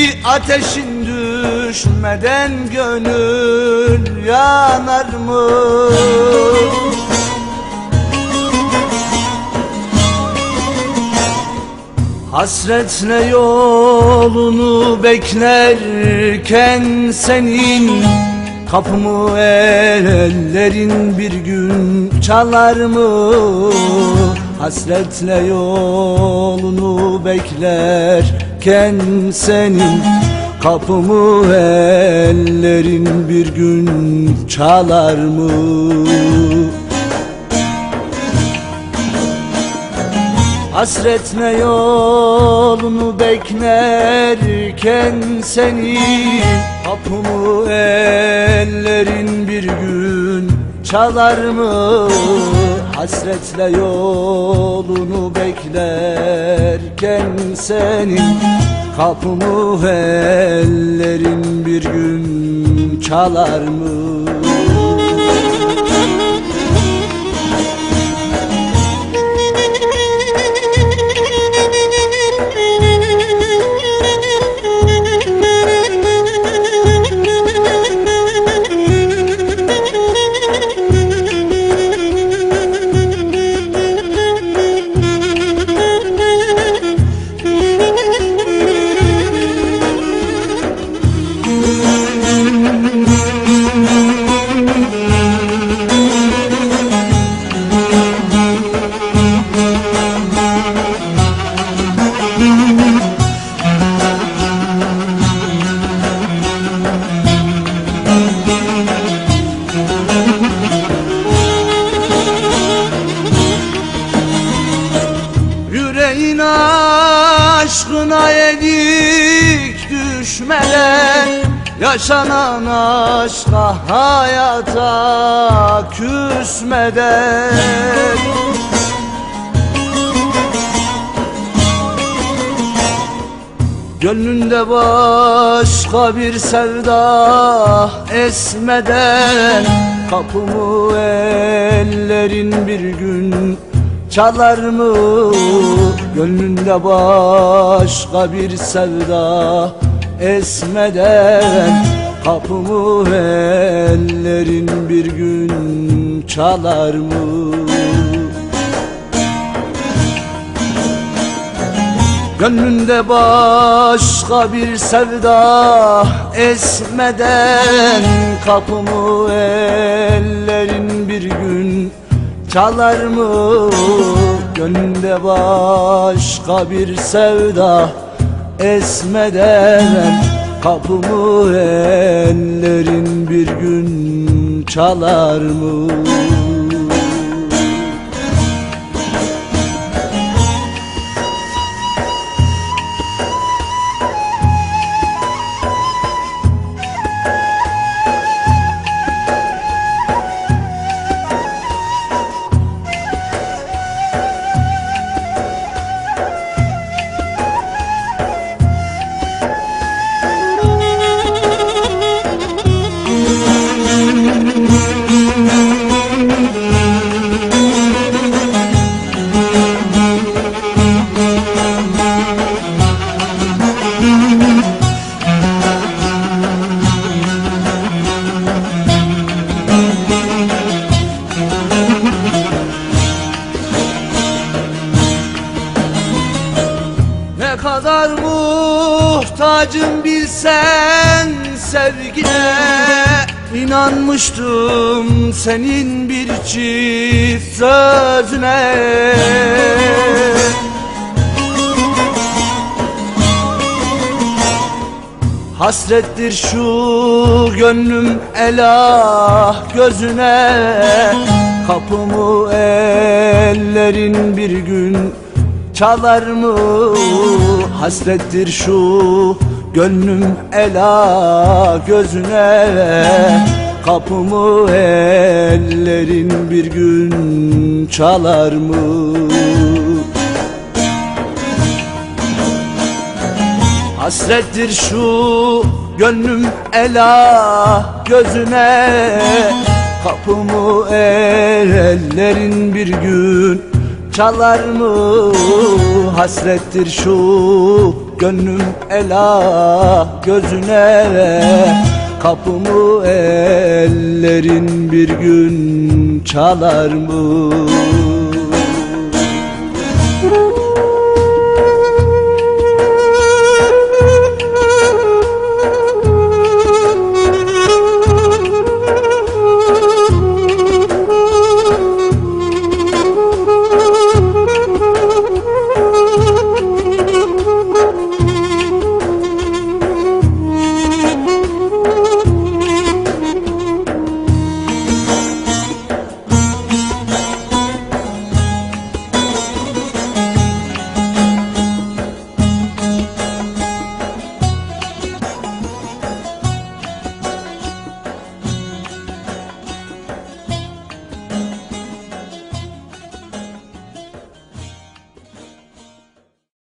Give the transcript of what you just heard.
hançeri Ateşin düşmeden gönül yanar mı? Hasretle yolunu beklerken senin Kapımı ellerin bir gün çalar mı? Hasretle yolunu beklerken senin Kapımı ellerin bir gün çalar mı? Hasretle yolunu beklerken seni Kapımı ellerin bir gün çalar mı? Hasretle yolunu beklerken senin Kapımı ellerin bir gün çalar mı? Yaşanan aşka hayata küsmeden Gönlünde başka bir sevda esmeden Kapımı ellerin bir gün çalar mı? Gönlünde başka bir sevda esmeden Kapımı ellerin bir gün çalar mı? Gönlünde başka bir sevda esmeden Kapımı ellerin bir gün çalar mı? Gönlünde başka bir sevda esmeden Kapımı ellerin bir gün çalar mı? Kadar muhtacım bilsen sevgine İnanmıştım senin bir çift sözüne. Hasrettir şu gönlüm elah gözüne Kapımı ellerin bir gün çalar mı? Hasrettir şu gönlüm ela gözüne Kapımı ellerin bir gün çalar mı? Hasrettir şu gönlüm elah gözüne Kapımı ellerin bir gün çalar mı? Hasrettir şu gönlüm elah gözüne Kapımı ellerin bir gün çalar mı?